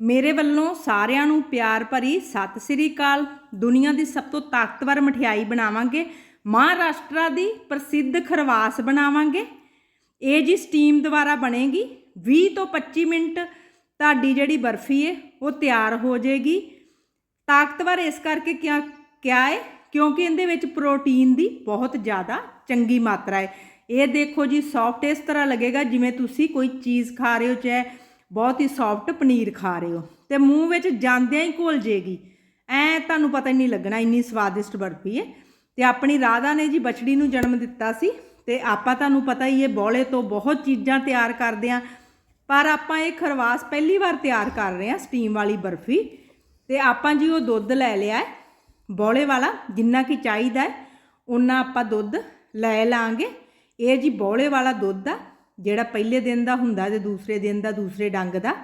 ਮੇਰੇ ਵੱਲੋਂ ਸਾਰਿਆਂ ਨੂੰ ਪਿਆਰ ਭਰੀ ਸਤਿ ਸ੍ਰੀ ਅਕਾਲ। ਦੁਨੀਆ ਦੀ ਸਭ ਤੋਂ ਤਾਕਤਵਰ ਮਠਿਆਈ ਬਣਾਵਾਂਗੇ। ਮਹਾਰਾਸ਼ਟਰ ਦੀ ਪ੍ਰਸਿੱਧ ਖਰਵਾਸ ਬਣਾਵਾਂਗੇ। ਇਹ ਜੀ ਸਟੀਮ ਦੁਆਰਾ ਬਣੇਗੀ। 20 ਤੋਂ 25 ਮਿੰਟ ਤੁਹਾਡੀ ਜਿਹੜੀ ਬਰਫੀ ਹੈ ਉਹ ਤਿਆਰ ਹੋ ਜਾਏਗੀ। ਤਾਕਤਵਰ ਇਸ ਕਰਕੇ ਕਿਆ ਕਿਆ ਹੈ ਕਿਉਂਕਿ ਇਹਦੇ ਵਿੱਚ ਪ੍ਰੋਟੀਨ ਦੀ ਬਹੁਤ ਜ਼ਿਆਦਾ ਚੰਗੀ ਮਾਤਰਾ ਹੈ ਇਹ ਦੇਖੋ ਜੀ ਸੌਫਟ ਇਸ ਤਰ੍ਹਾਂ ਲੱਗੇਗਾ ਜਿਵੇਂ ਤੁਸੀਂ ਕੋਈ ਚੀਜ਼ ਖਾ ਰਹੇ ਹੋ, ਚਾਹੇ ਬਹੁਤ ਹੀ ਸੌਫਟ ਪਨੀਰ ਖਾ ਰਹੇ ਹੋ ਤੇ ਮੂੰਹ ਵਿੱਚ ਜਾਂਦਿਆਂ ਹੀ ਘੁਲ ਜੇਗੀ। ਐ ਤੁਹਾਨੂੰ ਪਤਾ ਹੀ ਨਹੀਂ ਲੱਗਣਾ ਇੰਨੀ ਸਵਾਦਿਸ਼ਟ ਬਰਫੀ ਹੈ। ਤੇ ਆਪਣੀ ਰਾਧਾ ਨੇ ਜੀ ਬਛੜੀ ਨੂੰ ਜਨਮ ਦਿੱਤਾ ਸੀ ਤੇ ਆਪਾਂ ਤੁਹਾਨੂੰ ਪਤਾ ਹੀ ਹੈ ਬੋਲੇ ਤੋਂ ਬਹੁਤ ਚੀਜ਼ਾਂ ਤਿਆਰ ਕਰਦੇ ਆਂ ਪਰ ਆਪਾਂ ਇਹ ਖਰਵਾਸ ਪਹਿਲੀ ਵਾਰ ਤਿਆਰ ਕਰ ਰਹੇ ਹਾਂ ਸਟੀਮ ਵਾਲੀ ਬਰਫੀ। ਤੇ ਆਪਾਂ ਜੀ ਉਹ ਦੁੱਧ ਲੈ ਲਿਆ ਹੈ। ਬੋਲੇ ਵਾਲਾ ਜਿੰਨਾ ਕੀ ਚਾਹੀਦਾ ਹੈ ਉਹਨਾਂ ਆਪਾਂ ਦੁੱਧ ਲੈ ਲਾਂਗੇ। ਇਹ ਜੀ ਬੋਲੇ ਵਾਲਾ ਦੁੱਧ ਆ। ਜਿਹੜਾ ਪਹਿਲੇ ਦਿਨ ਦਾ ਹੁੰਦਾ ਤੇ ਦੂਸਰੇ ਦਿਨ ਦਾ, ਦੂਸਰੇ ਡੰਗ ਦਾ।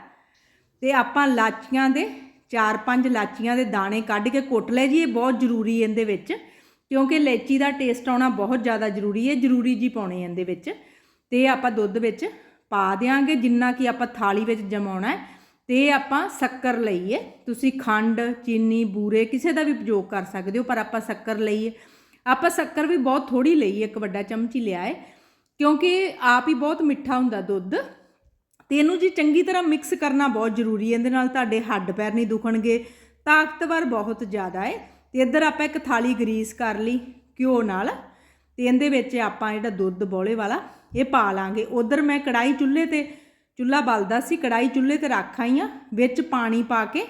ਤੇ ਆਪਾਂ ਲਾਚੀਆਂ ਦੇ 4-5 ਲਾਚੀਆਂ ਦੇ ਦਾਣੇ ਕੱਢ ਕੇ ਕੁੱਟ ਲਏ ਜੀ, ਇਹ ਬਹੁਤ ਜ਼ਰੂਰੀ ਇਹਦੇ ਵਿੱਚ, ਕਿਉਂਕਿ ਲੈਚੀ ਦਾ ਟੇਸਟ ਆਉਣਾ ਬਹੁਤ ਜ਼ਿਆਦਾ ਜ਼ਰੂਰੀ ਹੈ, ਜ਼ਰੂਰੀ ਜੀ ਪਾਉਣੇ ਇਹਦੇ ਵਿੱਚ। ਤੇ ਆਪਾਂ ਦੁੱਧ ਵਿੱਚ ਪਾ ਦਿਆਂਗੇ, ਜਿੰਨਾ ਕਿ ਆਪਾਂ ਥਾਲੀ ਵਿੱਚ ਜਮਾਉਣਾ ਹੈ, ਤੇ ਆਪਾਂ ਸ਼ੱਕਰ ਲਈਏ। ਤੁਸੀਂ ਖੰਡ, ਚੀਨੀ, ਬੂਰੇ ਕਿਸੇ ਦਾ ਵੀ ਉਪਯੋਗ ਕਰ ਸਕਦੇ ਹੋ, ਪਰ ਆਪਾਂ ਸ਼ੱਕਰ ਲਈਏ। ਆਪਾਂ ਸ਼ੱਕਰ ਵੀ ਬਹੁਤ ਥੋੜੀ ਲਈ ਇੱਕ ਵੱਡਾ ਚਮਚੀ ਲਿਆ ਹੈ ਕਿਉਂਕਿ ਆਪ ਹੀ ਬਹੁਤ ਮਿੱਠਾ ਹੁੰਦਾ ਦੁੱਧ। ਤੇ ਇਹਨੂੰ ਜੀ ਚੰਗੀ ਤਰ੍ਹਾਂ ਮਿਕਸ ਕਰਨਾ ਬਹੁਤ ਜ਼ਰੂਰੀ ਹੈ। ਇਹਦੇ ਨਾਲ ਤੁਹਾਡੇ ਹੱਡ ਪੈਰ ਨਹੀਂ ਦੁਖਣਗੇ, ਤਾਕਤਵਰ ਬਹੁਤ ਜ਼ਿਆਦਾ ਹੈ। ਤੇ ਇੱਧਰ ਆਪਾਂ ਇੱਕ ਥਾਲੀ ਗਰੀਸ ਕਰ ਲਈ ਘਿਓ ਨਾਲ। ਤੇ ਇਹਦੇ ਵਿੱਚ ਆਪਾਂ ਜਿਹੜਾ ਦੁੱਧ ਬੋਲੇ ਵਾਲਾ, ਇਹ ਪਾ ਲਾਂਗੇ। ਉਧਰ ਮੈਂ ਕੜਾਈ ਚੁੱਲ੍ਹੇ ਤੇ, ਚੁੱਲ੍ਹਾ ਬਲਦਾ ਸੀ ਕੜਾਈ ਚੁੱਲ੍ਹੇ ਤੇ ਰੱਖ ਆਈ ਆ ਵਿੱਚ ਪਾਣੀ ਪਾ ਕੇ।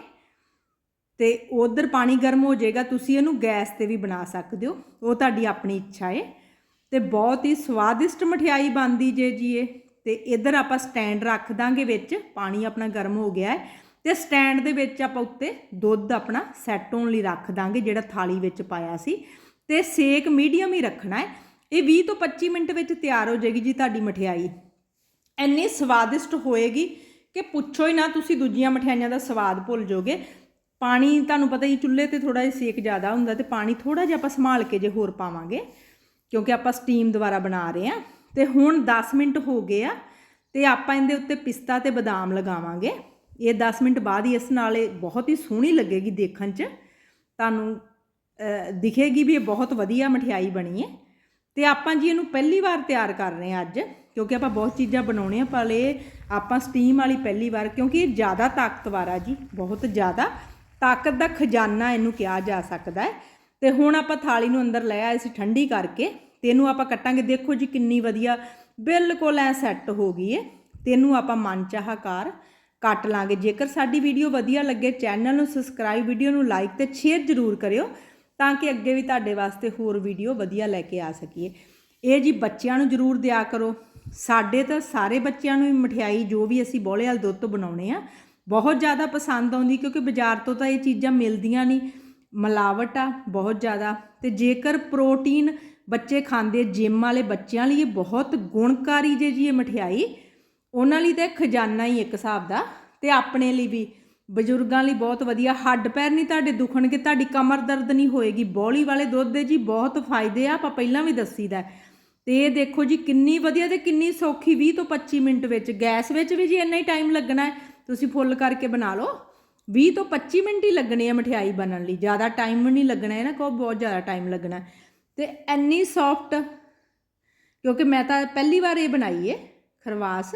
ਤੇ ਉਧਰ ਪਾਣੀ ਗਰਮ ਹੋ ਜਾਏਗਾ, ਤੁਸੀਂ ਇਹਨੂੰ ਗੈਸ ਤੇ ਵੀ ਬਣਾ ਸਕਦੇ ਹੋ। ਉਹ ਤੁਹਾਡੀ ਆਪਣੀ ਇੱਛਾ ਹੈ। ਤੇ ਬਹੁਤ ਹੀ ਸਵਾਦਿਸ਼ਟ ਮਠਿਆਈ ਬਣਦੀ ਜੇ ਜੀ ਇਹ ਤੇ ਇਧਰ ਆਪਾਂ ਸਟੈਂਡ ਰੱਖ ਦਾਂਗੇ ਵਿੱਚ, ਪਾਣੀ ਆਪਣਾ ਗਰਮ ਹੋ ਗਿਆ ਹੈ। ਤੇ ਸਟੈਂਡ ਦੇ ਵਿੱਚ ਆਪਾਂ ਉੱਤੇ ਦੁੱਧ ਆਪਣਾ ਸੈੱਟ ਹੋਣ ਲਈ ਰੱਖ ਦਾਂਗੇ, ਜਿਹੜਾ ਥਾਲੀ ਵਿੱਚ ਪਾਇਆ ਸੀ। ਤੇ ਸੇਕ ਮੀਡੀਅਮ ਹੀ ਰੱਖਣਾ ਹੈ। ਇਹ 20 ਤੋਂ 25 ਮਿੰਟ ਵਿੱਚ ਤਿਆਰ ਹੋ ਜਾਏਗੀ ਜੀ ਤੁਹਾਡੀ ਮਠਿਆਈ। ਇੰਨੀ ਸਵਾਦਿਸ਼ਟ ਹੋਏਗੀ ਕਿ ਪੁੱਛੋ ਹੀ ਨਾ, ਤੁਸੀਂ ਦੂਜੀਆਂ ਮਠਿਆਈਆਂ ਦਾ ਸਵਾਦ ਭੁੱਲ ਜਾਓਗੇ। ਪਾਣੀ, ਤੁਹਾਨੂੰ ਪਤਾ ਹੀ ਚੁੱਲ੍ਹੇ ਤੇ ਥੋੜਾ ਜਿਹਾ ਸੇਕ ਜ਼ਿਆਦਾ ਹੁੰਦਾ ਤੇ ਪਾਣੀ ਥੋੜਾ ਜਿਹਾ ਆਪਾਂ ਸੰਭਾਲ ਕੇ ਜੇ ਹੋਰ ਪਾਵਾਂਗੇ। ਕਿਉਂਕਿ ਆਪਾਂ ਸਟੀਮ ਦੁਆਰਾ ਬਣਾ ਰਹੇ ਹਾਂ। ਤੇ ਹੁਣ 10 ਮਿੰਟ ਹੋ ਗਏ ਆ ਤੇ ਆਪਾਂ ਇਹਦੇ ਉੱਤੇ ਪਿਸਤਾ ਤੇ ਬਦਾਮ ਲਗਾਵਾਂਗੇ। ਇਹ 10 ਮਿੰਟ ਬਾਅਦ ਹੀ ਇਸ ਨਾਲ ਇਹ ਬਹੁਤ ਹੀ ਸੋਹਣੀ ਲੱਗੇਗੀ ਦੇਖਣ 'ਚ। ਤੁਹਾਨੂੰ ਦਿਖੇਗੀ ਵੀ ਇਹ ਬਹੁਤ ਵਧੀਆ ਮਠਿਆਈ ਬਣੀ ਹੈ। ਤੇ ਆਪਾਂ ਜੀ ਇਹਨੂੰ ਪਹਿਲੀ ਵਾਰ ਤਿਆਰ ਕਰ ਰਹੇ ਹਾਂ ਅੱਜ, ਕਿਉਂਕਿ ਆਪਾਂ ਬਹੁਤ ਚੀਜ਼ਾਂ ਬਣਾਉਣੇ ਆ, ਪਰ ਇਹ ਆਪਾਂ ਸਟੀਮ ਵਾਲੀ ਪਹਿਲੀ ਵਾਰ, ਕਿਉਂਕਿ ਇਹ ਜ਼ਿਆਦਾ ਤਾਕਤਵਰ ਆ ਜੀ, ਬਹੁਤ ਜ਼ਿਆਦਾ ਤਾਕਤ ਦਾ ਖਜ਼ਾਨਾ ਇਹਨੂੰ ਕਿਹਾ ਜਾ ਸਕਦਾ ਹੈ। ਤੇ ਹੁਣ ਆਪਾਂ ਥਾਲੀ ਨੂੰ ਅੰਦਰ ਲੈ ਆਏ ਸੀ ਠੰਡੀ ਕਰਕੇ ਤੇ ਇਹਨੂੰ ਆਪਾਂ ਕੱਟਾਂਗੇ। ਦੇਖੋ ਜੀ ਕਿੰਨੀ ਵਧੀਆ, ਬਿਲਕੁਲ ਐ ਸੈੱਟ ਹੋ ਗਈ ਏ। ਤੇ ਇਹਨੂੰ ਆਪਾਂ ਮਨਚਾਹਾ ਆਕਾਰ ਕੱਟ ਲਾਂਗੇ। ਜੇਕਰ ਸਾਡੀ ਵੀਡੀਓ ਵਧੀਆ ਲੱਗੇ, ਚੈਨਲ ਨੂੰ ਸਬਸਕ੍ਰਾਈਬ ਵੀਡੀਓ ਨੂੰ ਲਾਈਕ ਤੇ ਸ਼ੇਅਰ ਜ਼ਰੂਰ ਕਰਿਓ ਤਾਂ ਕਿ ਅੱਗੇ ਵੀ ਤੁਹਾਡੇ ਵਾਸਤੇ ਹੋਰ ਵੀਡੀਓ ਵਧੀਆ ਲੈ ਕੇ ਆ ਸਕੀਏ। ਇਹ ਜੀ ਬੱਚਿਆਂ ਨੂੰ ਜ਼ਰੂਰ ਦਿਆ ਕਰੋ। ਸਾਡੇ ਤਾਂ ਸਾਰੇ ਬੱਚਿਆਂ ਨੂੰ ਹੀ ਮਠਿਆਈ, ਜੋ ਵੀ ਅਸੀਂ ਬੋਲੇ ਵਾਲ ਦੁੱਧ ਤੋਂ ਬਣਾਉਣੇ ਆ, ਬਹੁਤ ਜ਼ਿਆਦਾ ਪਸੰਦ ਆਉਂਦੀ ਕਿਉਂਕਿ ਬਾਜ਼ਾਰ ਤੋਂ ਤਾਂ ਇਹ ਚੀਜ਼ਾਂ ਮਿਲਦੀਆਂ ਨਹੀਂ। ਮਿਲਾਵਟ ਆ ਬਹੁਤ ਜ਼ਿਆਦਾ। ਤੇ ਜੇਕਰ ਪ੍ਰੋਟੀਨ ਬੱਚੇ ਖਾਂਦੇ, ਜਿਮ ਵਾਲੇ ਬੱਚਿਆਂ ਲਈ ਇਹ ਬਹੁਤ ਗੁਣਕਾਰੀ ਜੇ ਜੀ ਇਹ ਮਠਿਆਈ, ਉਹਨਾਂ ਲਈ ਤਾਂ ਖਜ਼ਾਨਾ ਹੀ ਇੱਕ ਹਿਸਾਬ ਦਾ। ਤੇ ਆਪਣੇ ਲਈ ਵੀ, ਬਜ਼ੁਰਗਾਂ ਲਈ ਬਹੁਤ ਵਧੀਆ। ਹੱਡ ਪੈਰ ਨਹੀਂ ਤੁਹਾਡੇ ਦੁਖਣਗੇ, ਤੁਹਾਡੀ ਕਮਰ ਦਰਦ ਨਹੀਂ ਹੋਏਗੀ। ਬੌਲੀ ਵਾਲੇ ਦੁੱਧ ਦੇ ਜੀ ਬਹੁਤ ਫਾਇਦੇ ਆ, ਆਪਾਂ ਪਹਿਲਾਂ ਵੀ ਦੱਸੀਦਾ ਹੈ। ਤੇ ਇਹ ਦੇਖੋ ਜੀ ਕਿੰਨੀ ਵਧੀਆ ਤੇ ਕਿੰਨੀ ਸੌਖੀ 20 ਤੋਂ 25 ਮਿੰਟ ਵਿੱਚ, ਗੈਸ ਵਿੱਚ ਵੀ ਜੀ ਇੰਨਾ ਹੀ ਟਾਈਮ ਲੱਗਣਾ ਹੈ। ਤੁਸੀਂ ਫੁੱਲ ਕਰਕੇ ਬਣਾ ਲਓ। 20 ਤੋਂ 25 ਮਿੰਟ ਹੀ ਲੱਗਣੇ ਆ ਮਠਿਆਈ ਬਣਨ ਲਈ। ਜ਼ਿਆਦਾ ਟਾਈਮ ਨਹੀਂ ਲੱਗਣਾ ਹੈ ਨਾ ਕੋ ਬਹੁਤ ਜ਼ਿਆਦਾ ਟਾਈਮ ਲੱਗਣਾ। ਹੈ। ਤੇ ਇੰਨੀ ਸੌਫਟ ਕਿਉਂਕਿ ਮੈਂ ਤਾਂ ਪਹਿਲੀ ਵਾਰ ਇਹ ਬਣਾਈ ਹੈ ਖਰਵਾਸ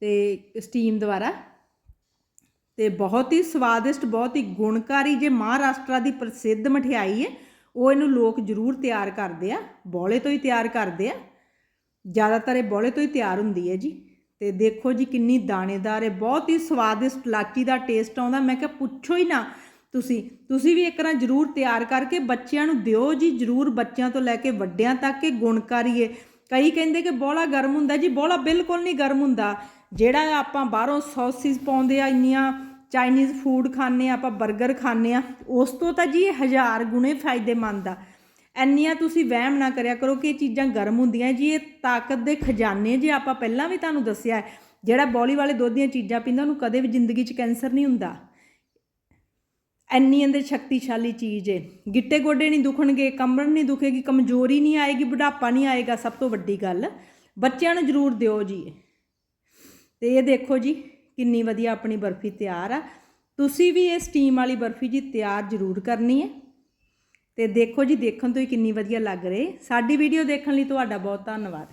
ਤੇ ਸਟੀਮ ਦੁਆਰਾ। ਤੇ ਬਹੁਤ ਹੀ ਸਵਾਦਿਸ਼ਟ, ਬਹੁਤ ਹੀ ਗੁਣਕਾਰੀ ਜੇ ਮਹਾਰਾਸ਼ਟਰ ਦੀ ਪ੍ਰਸਿੱਧ ਮਠਿਆਈ ਹੈ ਉਹ ਇਹਨੂੰ ਲੋਕ ਜ਼ਰੂਰ ਤਿਆਰ ਕਰਦੇ ਆ, ਬੋਲੇ ਤੋਂ ਹੀ ਤਿਆਰ ਕਰਦੇ ਆ। ਜ਼ਿਆਦਾਤਰ ਇਹ ਬੋਲੇ ਤੋਂ ਹੀ ਤਿਆਰ ਹੁੰਦੀ ਹੈ ਜੀ। ਤੇ ਦੇਖੋ ਜੀ ਕਿੰਨੀ ਦਾਣੇਦਾਰ ਹੈ, ਬਹੁਤ ਹੀ ਸਵਾਦਿਸ਼ਟ ਲਾਚੀ ਦਾ ਟੇਸਟ ਆਉਂਦਾ। ਮੈਂ ਕਿਹਾ ਪੁੱਛੋ ਹੀ ਨਾ ਤੁਸੀਂ ਤੁਸੀਂ ਵੀ ਇੱਕ ਵਾਰ ਜ਼ਰੂਰ ਤਿਆਰ ਕਰਕੇ ਬੱਚਿਆਂ ਨੂੰ ਦਿਓ ਜੀ, ਜ਼ਰੂਰ ਬੱਚਿਆਂ ਤੋਂ ਲੈ ਕੇ ਵੱਡਿਆਂ ਤੱਕ ਇਹ ਗੁਣਕਾਰੀ ਹੈ। ਕਈ ਕਹਿੰਦੇ ਕਿ ਬੋਲਾ ਗਰਮ ਹੁੰਦਾ ਜੀ ਬੋਲਾ ਬਿਲਕੁਲ ਨਹੀਂ ਗਰਮ ਹੁੰਦਾ। ਜਿਹੜਾ ਆਪਾਂ ਬਾਹਰੋਂ ਸੌਸਿਸ ਪਾਉਂਦੇ ਆ, ਇੰਨੀਆਂ ਚਾਈਨੀਜ਼ ਫੂਡ ਖਾਂਦੇ ਆ, ਆਪਾਂ 버ਗਰ ਖਾਂਦੇ ਆ, ਉਸ ਤੋਂ ਤਾਂ ਜੀ ਇਹ ਹਜ਼ਾਰ ਗੁਣੇ ਫਾਇਦੇਮੰਦ ਆ। ਇੰਨੀਆਂ ਤੁਸੀਂ ਵਹਿਮ ਨਾ ਕਰਿਆ ਕਰੋ ਕਿ ਇਹ ਚੀਜ਼ਾਂ ਗਰਮ ਹੁੰਦੀਆਂ ਜੀ ਇਹ ਤਾਕਤ ਦੇ ਖਜ਼ਾਨੇ ਜੇ ਆਪਾਂ ਪਹਿਲਾਂ ਵੀ ਤੁਹਾਨੂੰ ਦੱਸਿਆ ਹੈ, ਜਿਹੜਾ ਬੌਲੀ ਵਾਲੇ ਦੁੱਧ ਦੀਆਂ ਚੀਜ਼ਾਂ ਪੀਂਦਾ ਉਹਨੂੰ ਕਦੇ ਵੀ ਜ਼ਿੰਦਗੀ 'ਚ ਕੈਂਸਰ ਨਹੀਂ ਹੁੰਦਾ। ਇੰਨੀ ਅੰਦਰ ਸ਼ਕਤੀਸ਼ਾਲੀ ਚੀਜ਼ ਹੈ ਗਿੱਟੇ ਗੋਡੇ ਨਹੀਂ ਦੁਖਣਗੇ ਕਮਰ ਨਹੀਂ ਦੁਖੇਗੀ ਕਮਜ਼ੋਰੀ ਨਹੀਂ ਆਏਗੀ ਬੁਢਾਪਾ ਨਹੀਂ ਆਏਗਾ ਸਭ ਤੋਂ ਵੱਡੀ ਗੱਲ। ਬੱਚਿਆਂ ਨੂੰ ਜ਼ਰੂਰ ਦਿਓ ਜੀ। ਇਹ। ਤੇ ਇਹ ਦੇਖੋ ਜੀ ਕਿੰਨੀ ਵਧੀਆ ਆਪਣੀ ਬਰਫੀ ਤਿਆਰ ਆ। ਤੁਸੀਂ ਵੀ ਇਹ ਸਟੀਮ ਵਾਲੀ ਬਰਫੀ ਜੀ ਤਿਆਰ ਜ਼ਰੂਰ ਕਰਨੀ ਹੈ। ਤੇ ਦੇਖੋ ਜੀ ਦੇਖਣ ਤੋਂ ਹੀ ਕਿੰਨੀ ਵਧੀਆ ਲੱਗ ਰਹੀ। ਸਾਡੀ ਵੀਡੀਓ ਦੇਖਣ ਲਈ ਤੁਹਾਡਾ ਬਹੁਤ ਧੰਨਵਾਦ।